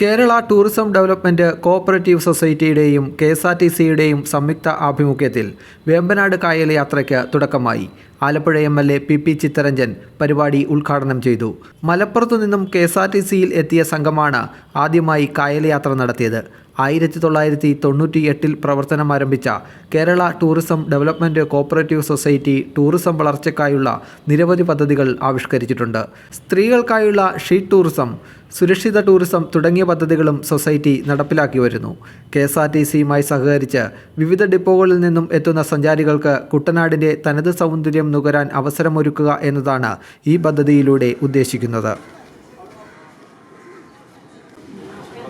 Kerala tourism development cooperative സൊസൈറ്റിയുടെയും K S R T സിയുടെയും സംയുക്ത ആഭിമുഖ്യത്തിൽ വേമ്പനാട് കായൽ യാത്രയ്ക്ക് തുടക്കമായി. Alappuzha M L A P P Chitharanjan പരിപാടി ഉദ്ഘാടനം ചെയ്തു. മലപ്പുറത്തു നിന്നും കെ എസ് ആർ ടി സിയിൽ എത്തിയ സംഘമാണ് ആദ്യമായി കായൽ യാത്ര നടത്തിയത്. ആയിരത്തി തൊള്ളായിരത്തി തൊണ്ണൂറ്റി എട്ടിൽ പ്രവർത്തനം ആരംഭിച്ച Kerala tourism development cooperative society tourism വളർച്ചയ്ക്കായുള്ള നിരവധി പദ്ധതികൾ ആവിഷ്കരിച്ചിട്ടുണ്ട്. സ്ത്രീകൾക്കായുള്ള ഷീ ടൂറിസം സുരക്ഷിത ടൂറിസം തുടങ്ങിയ പദ്ധതികളും സൊസൈറ്റി നടപ്പിലാക്കി വരുന്നു. കെ എസ് ആർ ടി സിയുമായി സഹകരിച്ച് വിവിധ ഡിപ്പോകളിൽ നിന്നും എത്തുന്ന സഞ്ചാരികൾക്ക് കുട്ടനാടിന്റെ തനത് സൗന്ദര്യം നുകരാൻ അവസരമൊരുക്കുക എന്നതാണ് ഈ പദ്ധതിയിലൂടെ ഉദ്ദേശിക്കുന്നത്.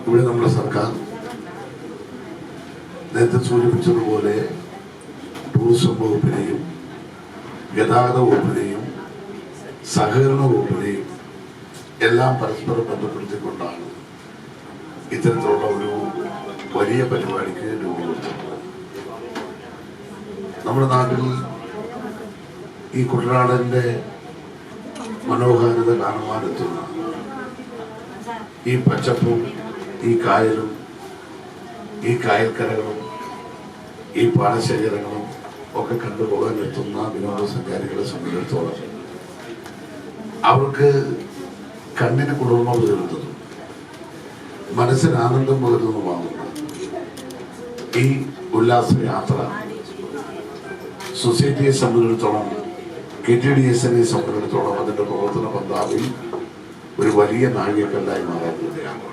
ഇവിടെ നമ്മുടെ സർക്കാർ നേരത്തെ സൂചിപ്പിച്ചതുപോലെ ടൂറിസം വകുപ്പിനെയും ഗതാഗത വകുപ്പിനെയും സഹകരണ വകുപ്പിനെയും എല്ലാം പരസ്പരം ബന്ധപ്പെടുത്തിക്കൊണ്ടാണ് ഇത്തരത്തിലുള്ള ഒരു വലിയ പരിപാടിക്ക് രൂപം നമ്മുടെ നാട്ടിൽ ഈ കുട്ടനാടന്റെ മനോഹാരിത കാണുവാനെത്തുന്ന ഈ പച്ചപ്പും ഈ കായലും ഈ കായൽക്കരകളും ഈ പാടശേഖരങ്ങളും ഒക്കെ കണ്ടുപോകാൻ എത്തുന്ന വിനോദസഞ്ചാരികളെ സംബന്ധിച്ചിടത്തോളം അവർക്ക് കണ്ണിന് കുളിർമ പകരുന്നതും മനസ്സിന് ആനന്ദം പകരുന്നതുമാകുന്ന ഈ ഉല്ലാസയാത്ര സൊസൈറ്റിയെ സംബന്ധിച്ചിടത്തോളം കെ ടി ഡി എസിനെ സംബന്ധിച്ചിടത്തോളം അതിന്റെ പ്രവർത്തന പന്താവിൽ ഒരു വലിയ നാഴികക്കല്ലായി മാറാൻ പോവുകയാണ്